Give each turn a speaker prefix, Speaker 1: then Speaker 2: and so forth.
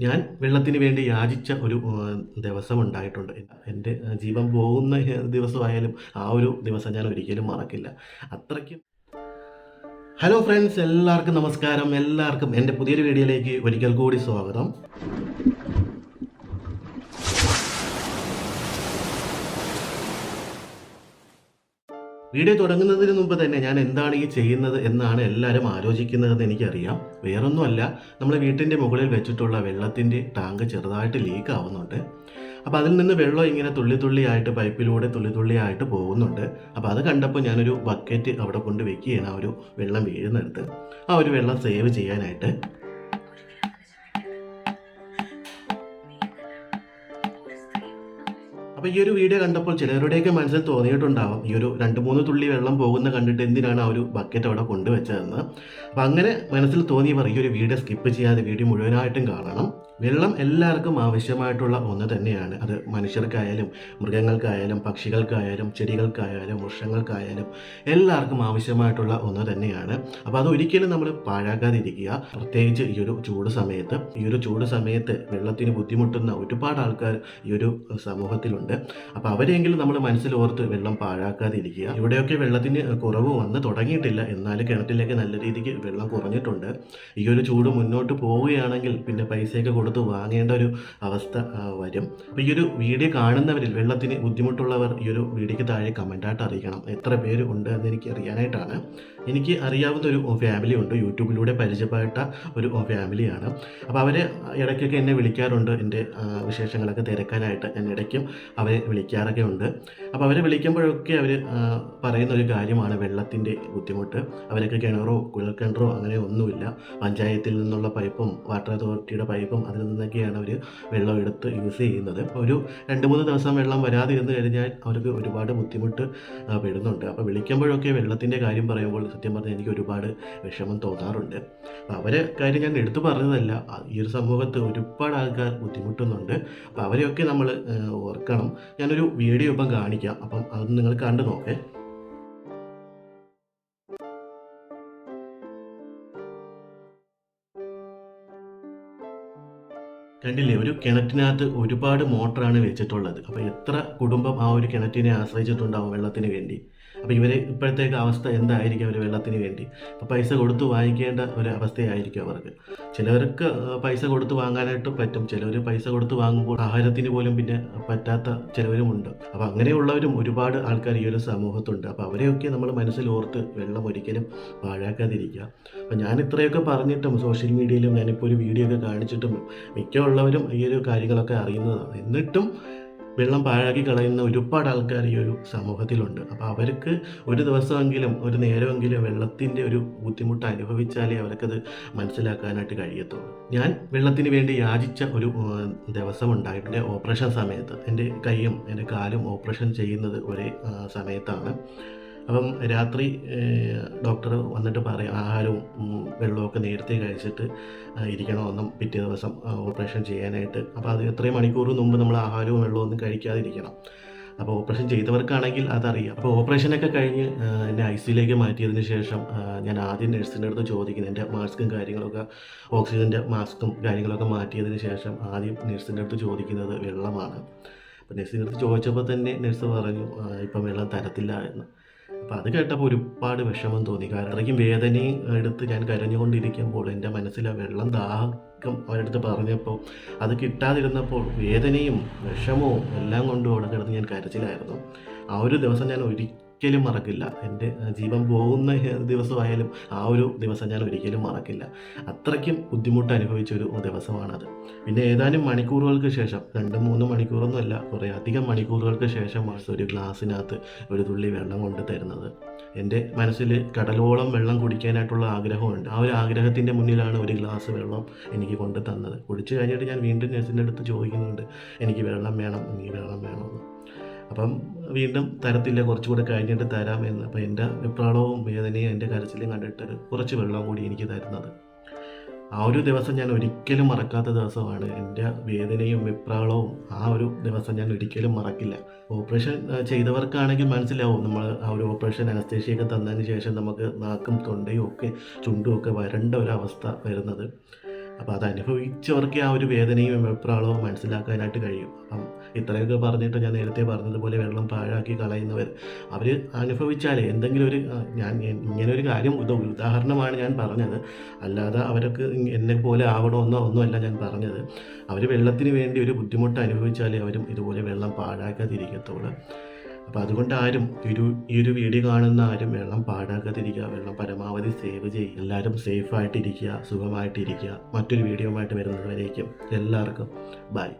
Speaker 1: ഞാൻ വെള്ളത്തിന് വേണ്ടി യാചിച്ച ഒരു ദിവസം ഉണ്ടായിട്ടുണ്ട്. എന്റെ ജീവൻ പോകുന്ന ദിവസമായാലും ആ ഒരു ദിവസം ഞാൻ ഒരിക്കലും മറക്കില്ല. അത്രയ്ക്കും. ഹലോ ഫ്രണ്ട്സ് എല്ലാവർക്കും നമസ്കാരം. എല്ലാവർക്കും എന്റെ പുതിയൊരു വീഡിയോയിലേക്ക് ഒരിക്കൽ കൂടി സ്വാഗതം. വീഡിയോ തുടങ്ങുന്നതിന് മുമ്പ് തന്നെ ഞാൻ എന്താണ് ഈ ചെയ്യുന്നത് എന്നാണ് എല്ലാവരും ആലോചിക്കുന്നതെന്ന് എനിക്കറിയാം. വേറൊന്നുമല്ല നമ്മൾ വീട്ടിന്റെ മുകളിൽ വെച്ചിട്ടുള്ള വെള്ളത്തിന്റെ ടാങ്ക് ചെറുതായിട്ട് ലീക്ക് ആവുന്നുണ്ട്. അപ്പോൾ അതിൽ നിന്ന് വെള്ളം ഇങ്ങനെ തുള്ളി തുള്ളിയായിട്ട് പൈപ്പിലൂടെ തുള്ളി തുള്ളിയായിട്ട് പോകുന്നുണ്ട്. അപ്പോൾ അത് കണ്ടപ്പോൾ ഞാനൊരു ബക്കറ്റ് അവിടെ കൊണ്ട് വെക്കുകയാണ് ആ ഒരു വെള്ളം വീഴുന്നിടത്ത്. ആ ഒരു വെള്ളം സേവ് ചെയ്യാനായിട്ട്. അപ്പോൾ ഈ ഒരു വീഡിയോ കണ്ടപ്പോൾ ചിലരുടെയൊക്കെ മനസ്സിൽ തോന്നിയിട്ടുണ്ടാവും ഈ ഒരു രണ്ട് മൂന്ന് തുള്ളി വെള്ളം പോകുന്ന കണ്ടിട്ട് എന്തിനാണ് ആ ഒരു ബക്കറ്റ് അവിടെ കൊണ്ടുവച്ചതെന്ന്. അപ്പം അങ്ങനെ മനസ്സിൽ തോന്നിയവർ ഈ ഒരു വീഡിയോ സ്കിപ്പ് ചെയ്യാതെ വീഡിയോ മുഴുവനായിട്ടും കാണണം. വെള്ളം എല്ലാവർക്കും ആവശ്യമായിട്ടുള്ള ഒന്ന് തന്നെയാണ്. അത് മനുഷ്യർക്കായാലും മൃഗങ്ങൾക്കായാലും പക്ഷികൾക്കായാലും ചെടികൾക്കായാലും വൃക്ഷങ്ങൾക്കായാലും എല്ലാവർക്കും ആവശ്യമായിട്ടുള്ള ഒന്ന് തന്നെയാണ്. അപ്പോൾ അത് ഒരിക്കലും നമ്മൾ പാഴാക്കാതിരിക്കുക. പ്രത്യേകിച്ച് ഈ ഒരു ചൂട് സമയത്ത്. ഈ ഒരു ചൂട് സമയത്ത് വെള്ളത്തിന് ബുദ്ധിമുട്ടുന്ന ഒരുപാട് ആൾക്കാർ ഈ ഒരു സമൂഹത്തിലുണ്ട്. അപ്പോൾ അവരെങ്കിലും നമ്മൾ മനസ്സിൽ ഓർത്ത് വെള്ളം പാഴാക്കാതിരിക്കുക. ഇവിടെയൊക്കെ വെള്ളത്തിന് കുറവ് വന്ന് തുടങ്ങിയിട്ടില്ല. എന്നാൽ കിണറ്റിലേക്ക് നല്ല രീതിക്ക് വെള്ളം കുറഞ്ഞിട്ടുണ്ട്. ഈ ഒരു ചൂട് മുന്നോട്ട് പോവുകയാണെങ്കിൽ പിന്നെ പൈസയൊക്കെ കൊടുത്ത് വാങ്ങേണ്ട ഒരു അവസ്ഥ വരും. അപ്പോൾ ഈ ഒരു വീഡിയോ കാണുന്നവരിൽ വെള്ളത്തിന് ബുദ്ധിമുട്ടുള്ളവർ ഈ ഒരു വീഡിയോക്ക് താഴെ കമന്റായിട്ട് അറിയിക്കണം. എത്ര പേര് ഉണ്ട് എന്ന് എനിക്ക് അറിയാനായിട്ടാണ്. എനിക്ക് അറിയാവുന്ന ഒരു ഫാമിലി ഉണ്ട്. യൂട്യൂബിലൂടെ പരിചയപ്പെട്ട ഒരു ഫാമിലിയാണ് അപ്പോൾ അവർ ഇടയ്ക്കൊക്കെ എന്നെ വിളിക്കാറുണ്ട്. എന്റെ വിശേഷങ്ങളൊക്കെ തിരക്കാനായിട്ട് ഞാൻ ഇടയ്ക്കും അവരെ വിളിക്കാറൊക്കെ ഉണ്ട്. അപ്പോൾ അവരെ വിളിക്കുമ്പോഴൊക്കെ അവർ പറയുന്ന ഒരു കാര്യമാണ് വെള്ളത്തിന്റെ ബുദ്ധിമുട്ട്. അവരൊക്കെ കിണറോ കുഴൽക്കിണറോ അങ്ങനെ ഒന്നുമില്ല. പഞ്ചായത്തിൽ നിന്നുള്ള പൈപ്പും വാട്ടർ അതോറിറ്റിയുടെ പൈപ്പും അതിൽ നിന്നൊക്കെയാണ് അവർ വെള്ളം എടുത്ത് യൂസ് ചെയ്യുന്നത്. ഒരു രണ്ട് മൂന്ന് ദിവസം വെള്ളം വരാതെ വരാതിരുന്ന് കഴിഞ്ഞാൽ അവർക്ക് ഒരുപാട് ബുദ്ധിമുട്ട് പെടുന്നുണ്ട്. അപ്പോൾ വിളിക്കുമ്പോഴൊക്കെ വെള്ളത്തിന്റെ കാര്യം പറയുമ്പോൾ സത്യം പറഞ്ഞാൽ എനിക്ക് ഒരുപാട് വിഷമം തോന്നാറുണ്ട്. അപ്പോൾ അവരെ കാര്യം ഞാൻ എടുത്തു പറഞ്ഞതല്ല. ഈ ഒരു സമൂഹത്ത് ഒരുപാട് ആൾക്കാർ ബുദ്ധിമുട്ടുന്നുണ്ട്. അപ്പോൾ അവരെയൊക്കെ നമ്മൾ ഓർക്കണം. ഞാനൊരു വീഡിയോ ഇപ്പം കാണിക്കാം. അപ്പം അത് നിങ്ങൾ കണ്ടു നോക്കേ. കണ്ടില്ലേ ഒരു കിണറ്റിനകത്ത് ഒരുപാട് മോട്ടറാണ് വെച്ചിട്ടുള്ളത്. അപ്പോൾ എത്ര കുടുംബം ആ ഒരു കിണറ്റിനെ ആശ്രയിച്ചിട്ടുണ്ടാവും വെള്ളത്തിന് വേണ്ടി. അപ്പോൾ ഇവരെ ഇപ്പോഴത്തേക്ക് അവസ്ഥ എന്തായിരിക്കും അവർ വെള്ളത്തിന് വേണ്ടി? അപ്പോൾ പൈസ കൊടുത്ത് വാങ്ങിക്കേണ്ട ഒരു അവസ്ഥയായിരിക്കും അവർക്ക്. ചിലവർക്ക് പൈസ കൊടുത്ത് വാങ്ങാനായിട്ട് പറ്റും. ചിലവർ പൈസ കൊടുത്ത് വാങ്ങുമ്പോൾ ആഹാരത്തിന് പോലും പിന്നെ പറ്റാത്ത ചിലവരുമുണ്ട്. അപ്പോൾ അങ്ങനെയുള്ളവരും ഒരുപാട് ആൾക്കാർ ഈ ഒരു സമൂഹത്തുണ്ട്. അപ്പോൾ അവരെയൊക്കെ നമ്മൾ മനസ്സിൽ ഓർത്ത് വെള്ളം ഒരിക്കലും പാഴാക്കാതിരിക്കുക. അപ്പോൾ ഞാൻ ഇത്രയൊക്കെ പറഞ്ഞിട്ടും സോഷ്യൽ മീഡിയയിലും ഞാനിപ്പോൾ ഒരു വീഡിയോ ഒക്കെ കാണിച്ചിട്ടും മിക്കുള്ളവരും ഈ ഒരു കാര്യങ്ങളൊക്കെ അറിയുന്നതാണ്. എന്നിട്ടും വെള്ളം പാഴാക്കി കളയുന്ന ഒരുപാട് ആൾക്കാർ ഈ ഒരു സമൂഹത്തിലുണ്ട്. അപ്പോൾ അവർക്ക് ഒരു ദിവസമെങ്കിലും ഒരു നേരമെങ്കിലും വെള്ളത്തിന്റെ ഒരു ബുദ്ധിമുട്ട് അനുഭവിച്ചാലേ അവർക്കത് മനസ്സിലാക്കാനായിട്ട് കഴിയത്തുള്ളൂ. ഞാൻ വെള്ളത്തിന് വേണ്ടി യാചിച്ച ഒരു ദിവസം ഉണ്ടായിട്ടുണ്ട്. ഓപ്പറേഷൻ സമയത്ത്. എന്റെ കൈയും എന്റെ കാലും ഓപ്പറേഷൻ ചെയ്യുന്നത് ഒരേ സമയത്താണ്. അപ്പം രാത്രി ഡോക്ടർ വന്നിട്ട് പറയും ആഹാരവും വെള്ളമൊക്കെ നേരത്തെ കഴിച്ചിട്ട് ഇരിക്കണം ഇരിക്കണമെന്നും പിറ്റേ ദിവസം ഓപ്പറേഷൻ ചെയ്യാനായിട്ട്. അപ്പോൾ അത് എത്രയും മണിക്കൂർ മുമ്പ് നമ്മൾ ആഹാരവും വെള്ളവും ഒന്നും കഴിക്കാതിരിക്കണം. അപ്പോൾ ഓപ്പറേഷൻ ചെയ്തവർക്കാണെങ്കിൽ അതറിയാം. അപ്പോൾ ഓപ്പറേഷനൊക്കെ കഴിഞ്ഞ് എന്നെ ഐ സിയിലേക്ക് മാറ്റിയതിന് ശേഷം ഞാൻ ആദ്യം നഴ്സിന്റെ അടുത്ത് ചോദിക്കുന്നത് എന്റെ മാസ്കും കാര്യങ്ങളൊക്കെ ഓക്സിജന്റെ മാസ്കും കാര്യങ്ങളൊക്കെ മാറ്റിയതിന് ശേഷം ആദ്യം നഴ്സിന്റെ അടുത്ത് ചോദിക്കുന്നത് വെള്ളമാണ്. അപ്പോൾ നഴ്സിന്റെ അടുത്ത് ചോദിച്ചപ്പോൾ തന്നെ നഴ്സ് പറഞ്ഞു "ആ, ഇപ്പം വെള്ളം തരത്തില്ല എന്ന്. അപ്പോൾ അത് കേട്ടപ്പോൾ ഒരുപാട് വിഷമം തോന്നി. കാരണം അത്രയ്ക്കും വേദനയും എടുത്ത് ഞാൻ കരഞ്ഞുകൊണ്ടിരിക്കുമ്പോൾ എന്റെ മനസ്സിൽ ആ വെള്ളം ദാഹം അവരടുത്ത് പറഞ്ഞപ്പോൾ അത് കിട്ടാതിരുന്നപ്പോൾ വേദനയും വിഷമവും എല്ലാം കൊണ്ടും അവിടെ കിടന്ന് ഞാൻ കരച്ചിലായിരുന്നു. ആ ഒരു ദിവസം ഞാൻ ഒരിക്കലും മറക്കില്ല. എന്റെ ജീവൻ പോകുന്ന ദിവസമായാലും ആ ഒരു ദിവസം ഞാൻ ഒരിക്കലും മറക്കില്ല. അത്രയ്ക്കും ബുദ്ധിമുട്ട് അനുഭവിച്ച ഒരു ദിവസമാണത്. പിന്നെ ഏതാനും മണിക്കൂറുകൾക്ക് ശേഷം രണ്ട് മൂന്ന് മണിക്കൂറൊന്നും അല്ല കുറേ അധികം മണിക്കൂറുകൾക്ക് ശേഷമാണ് ഒരു ഗ്ലാസ്സിനകത്ത് ഒരു തുള്ളി വെള്ളം കൊണ്ട് തരുന്നത്. എന്റെ മനസ്സിൽ കടലോളം വെള്ളം കുടിക്കാനായിട്ടുള്ള ആഗ്രഹമുണ്ട്. ആ ഒരു ആഗ്രഹത്തിന്റെ മുന്നിലാണ് ഒരു ഗ്ലാസ് വെള്ളം എനിക്ക് കൊണ്ട് തന്നത്. കുടിച്ചു കഴിഞ്ഞിട്ട് ഞാൻ വീണ്ടും നഴ്സിന്റെ അടുത്ത് ചോദിക്കുന്നുണ്ട് എനിക്ക് വെള്ളം വേണം എനിക്ക് വെള്ളം വേണമെന്ന് അപ്പം വീണ്ടും തരത്തില്ല കുറച്ചുകൂടെ കഴിഞ്ഞിട്ട് തരാം എന്ന്. അപ്പം എന്റെ വിപ്രാളവും വേദനയും എന്റെ കരച്ചിലും കണ്ടിട്ട് കുറച്ച് വെള്ളം കൂടി എനിക്ക് തരുന്നത്. ആ ഒരു ദിവസം ഞാൻ ഒരിക്കലും മറക്കാത്ത ദിവസമാണ്. എന്റെ വേദനയും വിപ്രാളവും ആ ഒരു ദിവസം ഞാൻ ഒരിക്കലും മറക്കില്ല. ഓപ്പറേഷൻ ചെയ്തവർക്കാണെങ്കിൽ മനസ്സിലാവും. നമ്മൾ ആ ഒരു ഓപ്പറേഷൻ അനസ്തേഷ്യയൊക്കെ തന്നതിന് ശേഷം നമുക്ക് നാക്കും തൊണ്ടയും ഒക്കെ ചുണ്ടും ഒക്കെ വരേണ്ട ഒരു അവസ്ഥ വരുന്നത്. അപ്പോൾ അത് അനുഭവിച്ചവർക്ക് ആ ഒരു വേദനയും വിപ്രാളവും മനസ്സിലാക്കാനായിട്ട് കഴിയും. അപ്പം ഇത്രയൊക്കെ പറഞ്ഞിട്ട് ഞാൻ നേരത്തെ പറഞ്ഞതുപോലെ വെള്ളം പാഴാക്കി കളയുന്നവർ. അവർ അനുഭവിച്ചാലേ എന്തെങ്കിലും ഒരു ഞാൻ ഇങ്ങനെ ഒരു കാര്യം ഉദാഹരണമാണ് ഞാൻ പറഞ്ഞത്. അല്ലാതെ അവരൊക്കെ എന്നെ പോലെ ആവണമെന്നോ ഒന്നുമല്ല ഞാൻ പറഞ്ഞത്. അവർ വെള്ളത്തിന് വേണ്ടി ഒരു ബുദ്ധിമുട്ട് അനുഭവിച്ചാലേ അവരും ഇതുപോലെ വെള്ളം പാഴാക്കാതിരിക്കത്തുള്ളൂ. അപ്പോൾ അതുകൊണ്ട് ആരും ഒരു ഈ ഒരു വീഡിയോ കാണുന്ന ആരും വെള്ളം പാഴാക്കാതിരിക്കുക വെള്ളം പരമാവധി സേവ് ചെയ്യുക എല്ലാവരും സേഫായിട്ടിരിക്കുക സുഖമായിട്ടിരിക്കുക. മറ്റൊരു വീഡിയോ ആയിട്ട് വരുന്നതുവരേക്കും എല്ലാവർക്കും ബൈ.